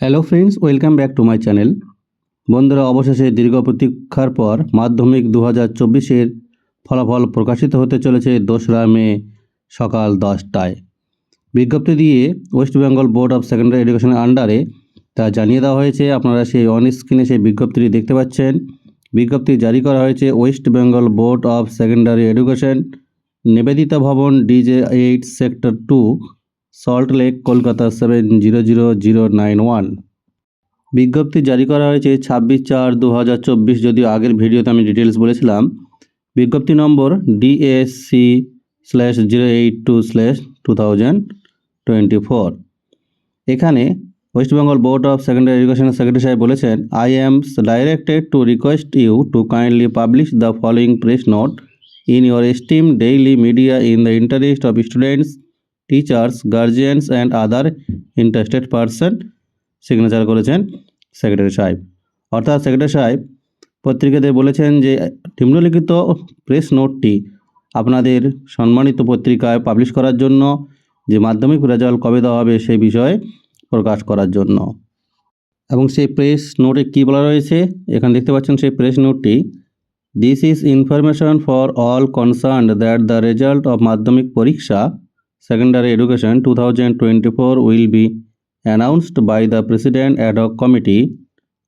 Hello friends welcome back to my channel বন্ধুরা, অবশেষে দীর্ঘ প্রতীক্ষার পর মাধ্যমিক দু হাজার চব্বিশের ফলাফল প্রকাশিত হতে চলেছে দোসরা মে সকাল দশটায়। বিজ্ঞপ্তি দিয়ে West Bengal board of secondary এডুকেশনের আন্ডারে তা জানিয়ে দেওয়া হয়েছে। আপনারা সেই অন স্ক্রিনে সেই বিজ্ঞপ্তিটি দেখতে পাচ্ছেন। বিজ্ঞপ্তি জারি করা হয়েছে West Bengal board of secondary education Nivedita Bhavan DJ eight sector two Salt Lake, Kolkata seven zero zero zero nine one. বিজ্ঞপ্তি জারি করা হয়েছে ছাব্বিশ চার দু হাজার চব্বিশ, যদিও আগের ভিডিওতে আমি ডিটেলস বলেছিলাম। বিজ্ঞপ্তি নম্বর DSC slash zero eight two slash two thousand twenty four এখানে West Bengal board of secondary education secretary সাহেব বলেছেন I am directed to request you to kindly publish the following press note in your esteem daily media in the interest of students teachers guardians and other interested person signature করেছেন secretary সাহেব। অর্থাৎ secretary সাহেব পত্রিকাতে বলেছেন যে, নিম্নলিখিত press নোটটি আপনাদের সম্মানিত পত্রিকায় পাবলিশ করার জন্য যে মাধ্যমিক রেজাল্ট কবে দেওয়া হবে সেই বিষয়ে প্রকাশ করার জন্য। এবং সেই প্রেস নোটে কী বলা রয়েছে? এখানে দেখতে পাচ্ছেন সেই press নোটটি this is information for all concern that the result of Madhyamik পরীক্ষা secondary education 2024 will be announced by the president ad hoc committee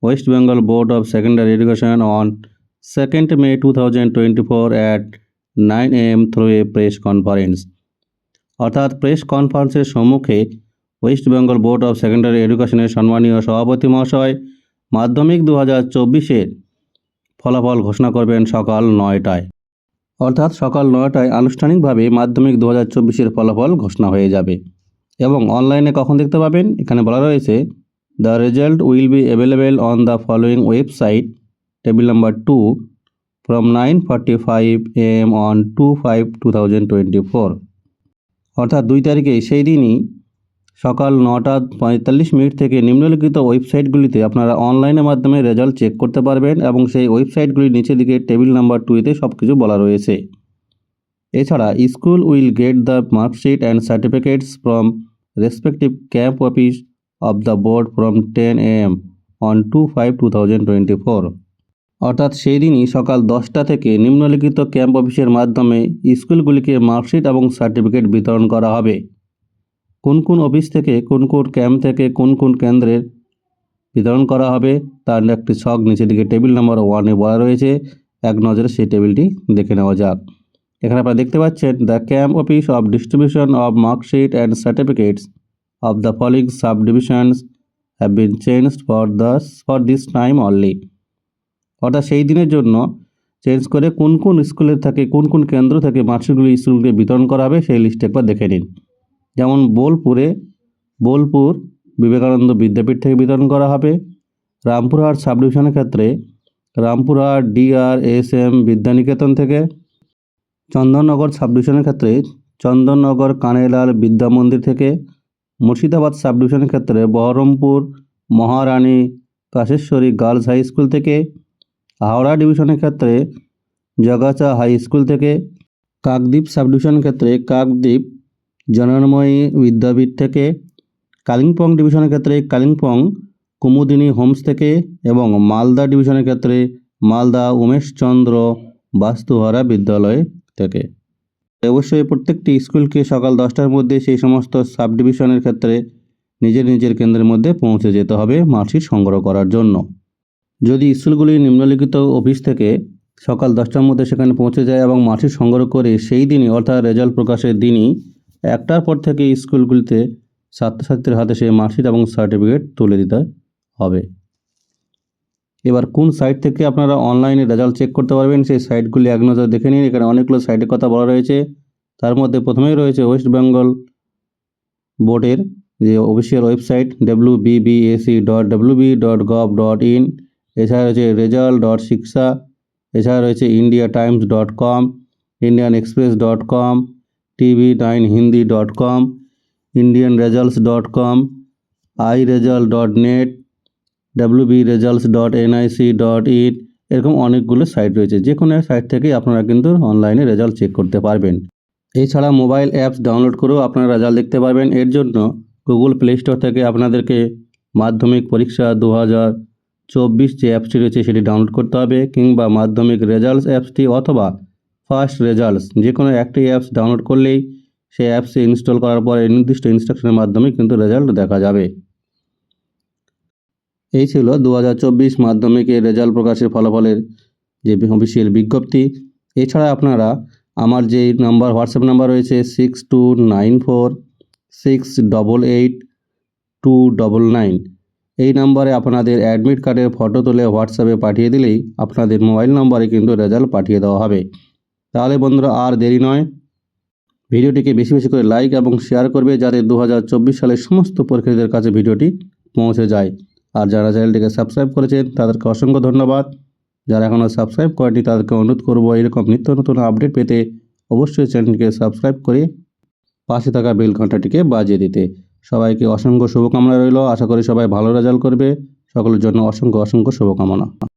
west bengal board of secondary education on 2nd may 2024 at 9 am through a press conference অর্থাৎ press কনফারেন্সের সম্মুখে West Bengal board of secondary এডুকেশনের সম্মানীয় সভাপতি মহাশয় মাধ্যমিক দু হাজার ফলাফল ঘোষণা করবেন সকাল নয়টায় অর্থাৎ সকাল নয়টায় আনুষ্ঠানিকভাবে মাধ্যমিক দু হাজার চব্বিশের ফলাফল ঘোষণা হয়ে যাবে। এবং অনলাইনে কখন দেখতে পাবেন? এখানে বলা রয়েছে, the result will be available on the following website. Table number two, from nine forty five M on two five two thousand twenty four. অর্থাৎ দুই তারিখে সেই দিনই সকাল নটা পঁয়তাল্লিশ মিনিট থেকে নিম্নলিখিত ওয়েবসাইটগুলিতে আপনারা অনলাইনের মাধ্যমে রেজাল্ট চেক করতে পারবেন এবং সেই ওয়েবসাইটগুলির নিচে দিকে টেবিল নাম্বার টুয়েতে সব কিছু বলা রয়েছে। এছাড়া, school will get the marksheet and certificates from respective camp office of the board from ten A M on two five two thousand twenty four অর্থাৎ, সেই দিনই সকাল দশটা থেকে নিম্নলিখিত ক্যাম্প অফিসের মাধ্যমে স্কুলগুলিকে মার্কশিট এবং সার্টিফিকেট বিতরণ করা হবে। কোন কোন অফিস থেকে, কোন কোন ক্যাম্প থেকে, কোন কোন কেন্দ্রের বিতরণ করা হবে, তার একটি ছক নিচের দিকে টেবিল নাম্বার ওয়ানে বলা রয়েছে। এক নজরে সেই টেবিলটি দেখে নেওয়া যাক। এখানে আপনারা দেখতে পাচ্ছেন, the camp office of distribution of marksheet and certificates of the following sub divisions have been changed for the for this time only. অর্থাৎ সেই দিনের জন্য চেঞ্জ করে কোন কোন স্কুলের থাকে, কোন কোন কেন্দ্র থেকে মার্কশিটগুলি স্কুলকে বিতরণ করা হবে, সেই লিস্ট একবার দেখে নিন। যেমন বোলপুরে, বোলপুর বিবেকানন্দ বিদ্যাপীঠ থেকে বিতরণ করা হবে। রামপুরহাট সাব ডিভিশনের ক্ষেত্রে Rampurhat DR S M Vidyaniketan থেকে। চন্দননগর সাব ডিভিশনের ক্ষেত্রে চন্দননগর কানেলাল বিদ্যা মন্দির থেকে। মুর্শিদাবাদ সাব ডিভিশনের ক্ষেত্রে Baharampur Maharani Kasheshwari girls high school থেকে। হাওড়া ডিভিশনের ক্ষেত্রে জগাচা হাই স্কুল থেকে। কাকদ্বীপ সাব ডিভিশনের ক্ষেত্রে কাকদ্বীপ জননময়ী বিদ্যাপীঠ থেকে কালিম্পং ডিভিশনের ক্ষেত্রে কালিম্পং, কুমুদিনী হোমস থেকে এবং মালদা ডিভিশনের ক্ষেত্রে মালদা উমেশচন্দ্র বাস্তুহারা বিদ্যালয় থেকে। অবশ্যই প্রত্যেকটি স্কুলকে সকাল দশটার মধ্যে সেই সমস্ত সাব ডিভিশনের ক্ষেত্রে নিজের নিজের কেন্দ্রের মধ্যে পৌঁছে যেতে হবে মার্কশিট সংগ্রহ করার জন্য। যদি স্কুলগুলি নিম্নলিখিত অফিস থেকে সকাল দশটার মধ্যে সেখানে পৌঁছে যায় এবং মার্কশিট সংগ্রহ করে সেই দিনই অর্থাৎ রেজাল্ট প্রকাশের দিনই একটার পর থেকে স্কুলগুলিতে ছাত্রছাত্রীর হাতে সেই মার্কশিট এবং সার্টিফিকেট তুলে দিতে হবে। এবার কোন সাইট থেকে আপনারা অনলাইনে রেজাল্ট চেক করতে পারবেন, সেই সাইটগুলি এক নজর দেখে নিন। এখানে অনেকগুলো সাইটের কথা বলা রয়েছে। তার মধ্যে প্রথমেই রয়েছে ওয়েস্ট বেঙ্গল বোর্ডের যে official website W BBSE dot W B dot gov dot in এছাড়া রয়েছে রেজাল্ট ডট শিক্ষা, এছাড়া রয়েছে India Times dot com Indian Express dot com TV nine Hindi dot com, Indian results dot com, I result dot net, W B results dot NIC dot in, এরকম অনেকগুলো site রয়েছে। যে কোনো site থেকেই আপনারা কিন্তু অনলাইনে রেজাল্ট চেক করতে পারবেন। এছাড়া মোবাইল অ্যাপস ডাউনলোড করেও আপনারা রেজাল্ট দেখতে পারবেন। এর জন্য গুগল প্লে স্টোর থেকে আপনাদেরকে মাধ্যমিক পরীক্ষা দু হাজার চব্বিশ যে অ্যাপসটি রয়েছে সেটি ডাউনলোড করতে হবে, কিংবা মাধ্যমিক রেজাল্টস অ্যাপসটি অথবা ফার্স্ট রেজাল্টস। যে কোনো একটি অ্যাপস ডাউনলোড করলেই সেই অ্যাপসে ইনস্টল করার পরে নির্দিষ্ট ইনস্ট্রাকশনের মাধ্যমে কিন্তু রেজাল্ট দেখা যাবে। এই ছিল দু হাজার চব্বিশ মাধ্যমিকের রেজাল্ট প্রকাশের ফলাফলের যে অফিসিয়াল বিজ্ঞপ্তি। এছাড়া আপনারা আমার যে নাম্বার হোয়াটসঅ্যাপ নাম্বার রয়েছে six two nine four six double eight two double nine এই নাম্বারে আপনাদের অ্যাডমিট কার্ডের ফটো তুলে হোয়াটসঅ্যাপে পাঠিয়ে দিলেই আপনাদের মোবাইল নম্বরে কিন্তু রেজাল্ট পাঠিয়ে দেওয়া হবে। তাহলে বন্ধুরা আর দেরি নয়। ভিডিওটিকে বেশি বেশি করে লাইক এবং শেয়ার করবে যাতে দু হাজার চব্বিশ সালের সমস্ত পরীক্ষার্থীদের কাছে ভিডিওটি পৌঁছে যায়। আর যারা চ্যানেলটিকে সাবস্ক্রাইব করেছেন, তাদেরকে অসংখ্য ধন্যবাদ। যারা এখনও সাবস্ক্রাইব করেনি তাদেরকে অনুরোধ করব এরকম নিত্য নতুন আপডেট পেতে অবশ্যই চ্যানেলটিকে সাবস্ক্রাইব করে পাশে থাকা বেল ঘন্টাটিকে বাজিয়ে দিতে। সবাইকে অসংখ্য শুভকামনা রইল। আশা করি সবাই ভালো রেজাল্ট করবে। সকলের জন্য অসংখ্য অসংখ্য শুভকামনা।